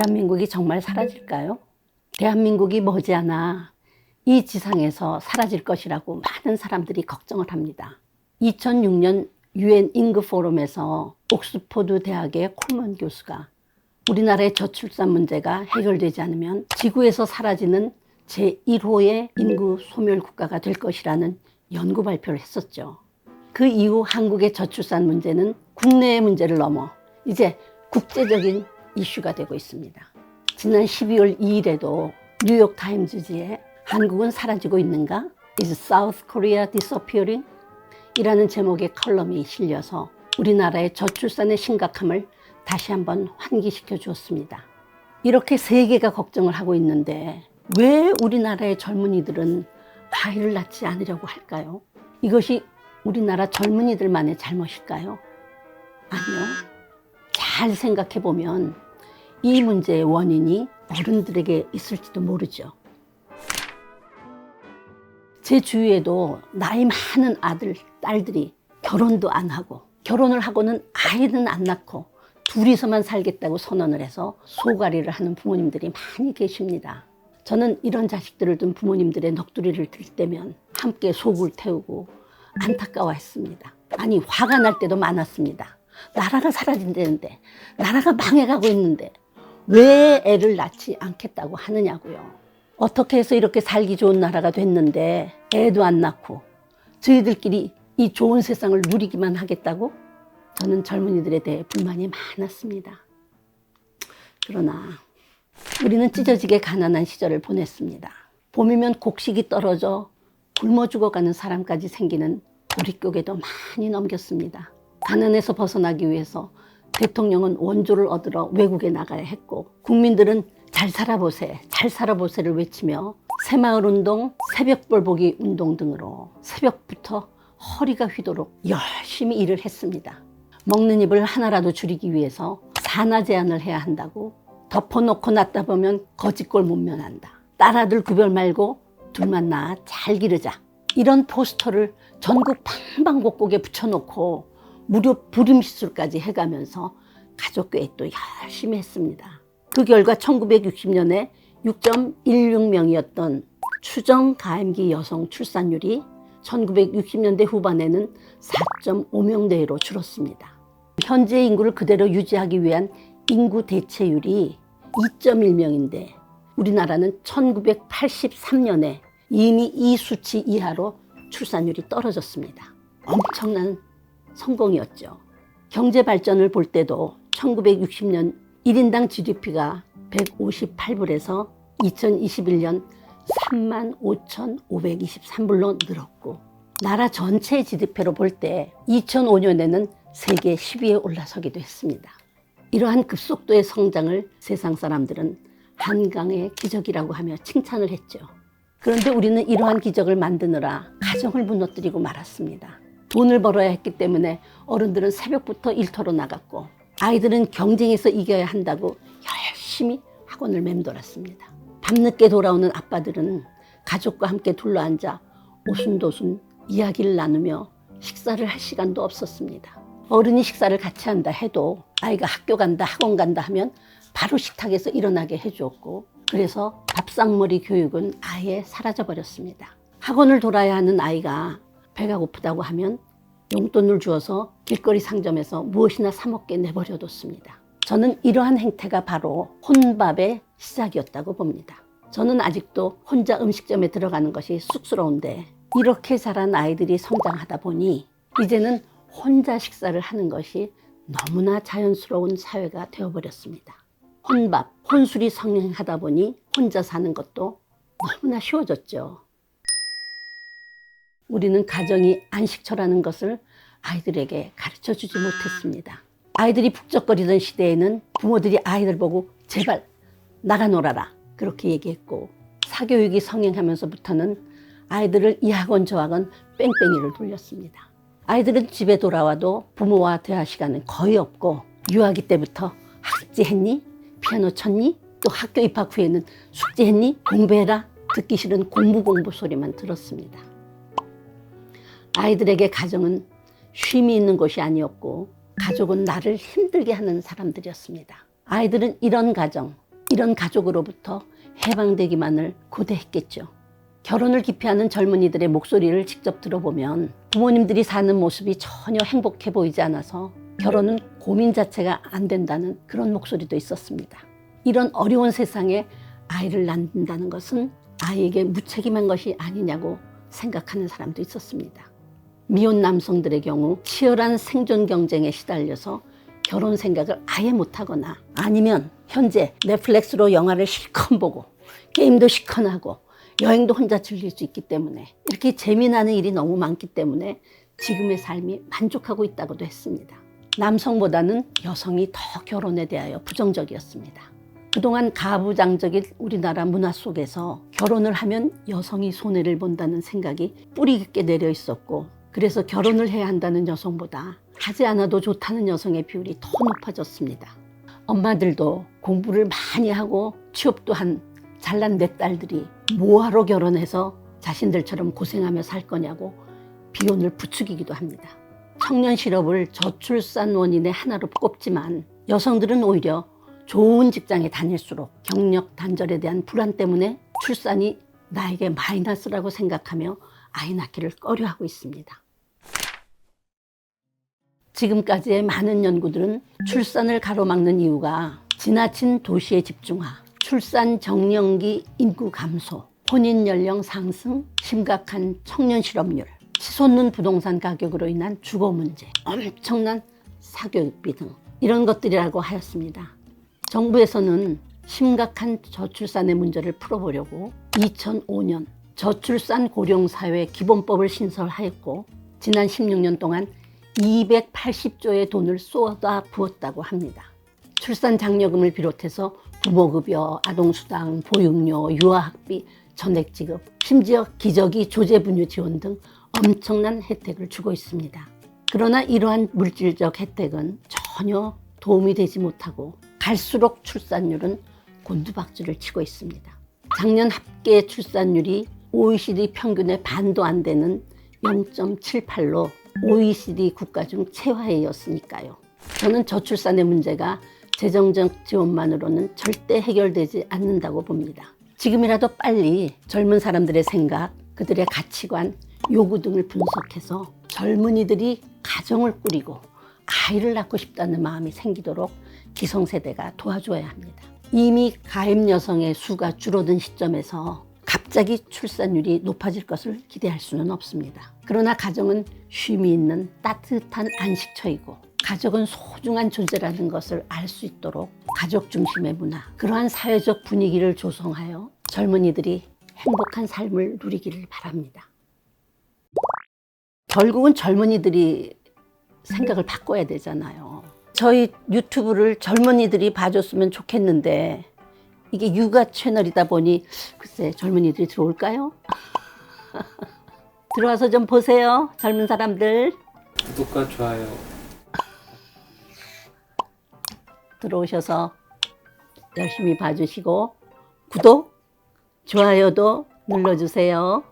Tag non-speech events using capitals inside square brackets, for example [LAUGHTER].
대한민국이 정말 사라질까요? 대한민국이 머지않아 이 지상에서 사라질 것이라고 많은 사람들이 걱정을 합니다. 2006년 유엔 인구 포럼에서 옥스포드 대학의 콜먼 교수가 우리나라의 저출산 문제가 해결되지 않으면 지구에서 사라지는 제1호의 인구 소멸 국가가 될 것이라는 연구 발표를 했었죠. 그 이후 한국의 저출산 문제는 국내의 문제를 넘어 이제 국제적인 이슈가 되고 있습니다. 지난 12월 2일에도 뉴욕 타임즈지에 한국은 사라지고 있는가? Is South Korea disappearing? 이라는 제목의 컬럼이 실려서 우리나라의 저출산의 심각함을 다시 한번 환기시켜 주었습니다. 이렇게 세계가 걱정을 하고 있는데 왜 우리나라의 젊은이들은 아이를 낳지 않으려고 할까요? 이것이 우리나라 젊은이들만의 잘못일까요? 아니요. 잘 생각해 보면 이 문제의 원인이 어른들에게 있을지도 모르죠. 제 주위에도 나이 많은 아들, 딸들이 결혼도 안 하고 결혼을 하고는 아이는 안 낳고 둘이서만 살겠다고 선언을 해서 소가리를 하는 부모님들이 많이 계십니다. 저는 이런 자식들을 둔 부모님들의 넋두리를 들 때면 함께 속을 태우고 안타까워했습니다. 아니 화가 날 때도 많았습니다. 나라가 사라진다는데 나라가 망해가고 있는데 왜 애를 낳지 않겠다고 하느냐고요. 어떻게 해서 이렇게 살기 좋은 나라가 됐는데 애도 안 낳고 저희들끼리 이 좋은 세상을 누리기만 하겠다고 저는 젊은이들에 대해 불만이 많았습니다. 그러나 우리는 찢어지게 가난한 시절을 보냈습니다. 봄이면 곡식이 떨어져 굶어 죽어가는 사람까지 생기는 보릿고개도 많이 넘겼습니다. 가난에서 벗어나기 위해서 대통령은 원조를 얻으러 외국에 나가야 했고 국민들은 잘 살아보세, 잘 살아보세를 외치며 새마을 운동, 새벽볼 보기 운동 등으로 새벽부터 허리가 휘도록 열심히 일을 했습니다. 먹는 입을 하나라도 줄이기 위해서 산화 제한을 해야 한다고 덮어놓고 놨다 보면 거짓골 못 면한다. 딸아들 구별 말고 둘만 낳아 잘 기르자. 이런 포스터를 전국 방방곡곡에 붙여놓고 무료 부림시술까지 해가면서 가족교육 또 열심히 했습니다. 그 결과 1960년에 6.16명이었던 추정 가임기 여성 출산율이 1960년대 후반에는 4.5명대로 줄었습니다. 현재 인구를 그대로 유지하기 위한 인구 대체율이 2.1명인데 우리나라는 1983년에 이미 이 수치 이하로 출산율이 떨어졌습니다. 엄청난 성공이었죠. 경제 발전을 볼 때도 1960년 1인당 GDP가 158불에서 2021년 3만 5,523불로 늘었고 나라 전체 GDP로 볼 때 2005년에는 세계 10위에 올라서기도 했습니다. 이러한 급속도의 성장을 세상 사람들은 한강의 기적이라고 하며 칭찬을 했죠. 그런데 우리는 이러한 기적을 만드느라 가정을 무너뜨리고 말았습니다. 돈을 벌어야 했기 때문에 어른들은 새벽부터 일터로 나갔고 아이들은 경쟁에서 이겨야 한다고 열심히 학원을 맴돌았습니다. 밤늦게 돌아오는 아빠들은 가족과 함께 둘러앉아 오순도순 이야기를 나누며 식사를 할 시간도 없었습니다. 어른이 식사를 같이 한다 해도 아이가 학교 간다, 학원 간다 하면 바로 식탁에서 일어나게 해주었고 그래서 밥상머리 교육은 아예 사라져 버렸습니다. 학원을 돌아야 하는 아이가 배가 고프다고 하면 용돈을 주어서 길거리 상점에서 무엇이나 사 먹게 내버려뒀습니다. 저는 이러한 행태가 바로 혼밥의 시작이었다고 봅니다. 저는 아직도 혼자 음식점에 들어가는 것이 쑥스러운데 이렇게 자란 아이들이 성장하다 보니 이제는 혼자 식사를 하는 것이 너무나 자연스러운 사회가 되어버렸습니다. 혼밥, 혼술이 성행하다 보니 혼자 사는 것도 너무나 쉬워졌죠. 우리는 가정이 안식처라는 것을 아이들에게 가르쳐 주지 못했습니다. 아이들이 북적거리던 시대에는 부모들이 아이들 보고 제발 나가 놀아라 그렇게 얘기했고 사교육이 성행하면서부터는 아이들을 이 학원 저 학원 뺑뺑이를 돌렸습니다. 아이들은 집에 돌아와도 부모와 대화 시간은 거의 없고 유아기 때부터 학습지 했니? 피아노 쳤니? 또 학교 입학 후에는 숙제했니? 공부해라. 듣기 싫은 공부 공부 소리만 들었습니다. 아이들에게 가정은 쉼이 있는 곳이 아니었고 가족은 나를 힘들게 하는 사람들이었습니다. 아이들은 이런 가정, 이런 가족으로부터 해방되기만을 고대했겠죠. 결혼을 기피하는 젊은이들의 목소리를 직접 들어보면 부모님들이 사는 모습이 전혀 행복해 보이지 않아서 결혼은 고민 자체가 안 된다는 그런 목소리도 있었습니다. 이런 어려운 세상에 아이를 낳는다는 것은 아이에게 무책임한 것이 아니냐고 생각하는 사람도 있었습니다. 미혼 남성들의 경우 치열한 생존 경쟁에 시달려서 결혼 생각을 아예 못하거나 아니면 현재 넷플릭스로 영화를 실컷 보고 게임도 실컷 하고 여행도 혼자 즐길 수 있기 때문에 이렇게 재미나는 일이 너무 많기 때문에 지금의 삶이 만족하고 있다고도 했습니다. 남성보다는 여성이 더 결혼에 대하여 부정적이었습니다. 그동안 가부장적인 우리나라 문화 속에서 결혼을 하면 여성이 손해를 본다는 생각이 뿌리 깊게 내려 있었고 그래서 결혼을 해야 한다는 여성보다 하지 않아도 좋다는 여성의 비율이 더 높아졌습니다. 엄마들도 공부를 많이 하고 취업도 한 잘난 내 딸들이 뭐하러 결혼해서 자신들처럼 고생하며 살 거냐고 비혼을 부추기기도 합니다. 청년 실업을 저출산 원인의 하나로 꼽지만 여성들은 오히려 좋은 직장에 다닐수록 경력 단절에 대한 불안 때문에 출산이 나에게 마이너스라고 생각하며 아이 낳기를 꺼려하고 있습니다. 지금까지의 많은 연구들은 출산을 가로막는 이유가 지나친 도시의 집중화, 출산 정년기 인구 감소, 혼인 연령 상승, 심각한 청년 실업률, 치솟는 부동산 가격으로 인한 주거 문제, 엄청난 사교육비 등 이런 것들이라고 하였습니다. 정부에서는 심각한 저출산의 문제를 풀어보려고 2005년 저출산 고령사회 기본법을 신설하였고 지난 16년 동안 280조의 돈을 쏟아 부었다고 합니다. 출산 장려금을 비롯해서 부모급여, 아동수당, 보육료, 유아학비, 전액 지급, 심지어 기저귀, 조제분유 지원 등 엄청난 혜택을 주고 있습니다. 그러나 이러한 물질적 혜택은 전혀 도움이 되지 못하고 갈수록 출산율은 곤두박질을 치고 있습니다. 작년 합계 출산율이 OECD 평균의 반도 안 되는 0.78로 OECD 국가 중 최하위였으니까요. 저는 저출산의 문제가 재정적 지원만으로는 절대 해결되지 않는다고 봅니다. 지금이라도 빨리 젊은 사람들의 생각, 그들의 가치관, 요구 등을 분석해서 젊은이들이 가정을 꾸리고 아이를 낳고 싶다는 마음이 생기도록 기성세대가 도와줘야 합니다. 이미 가임 여성의 수가 줄어든 시점에서 갑자기 출산율이 높아질 것을 기대할 수는 없습니다. 그러나 가정은 쉼이 있는 따뜻한 안식처이고 가족은 소중한 존재라는 것을 알 수 있도록 가족 중심의 문화, 그러한 사회적 분위기를 조성하여 젊은이들이 행복한 삶을 누리기를 바랍니다. 결국은 젊은이들이 생각을 바꿔야 되잖아요. 저희 유튜브를 젊은이들이 봐줬으면 좋겠는데 이게 육아 채널이다 보니 글쎄 젊은이들이 들어올까요? [LAUGHS] 들어와서 좀 보세요. 젊은 사람들 구독과 좋아요 들어오셔서 열심히 봐주시고 구독, 좋아요도 눌러주세요.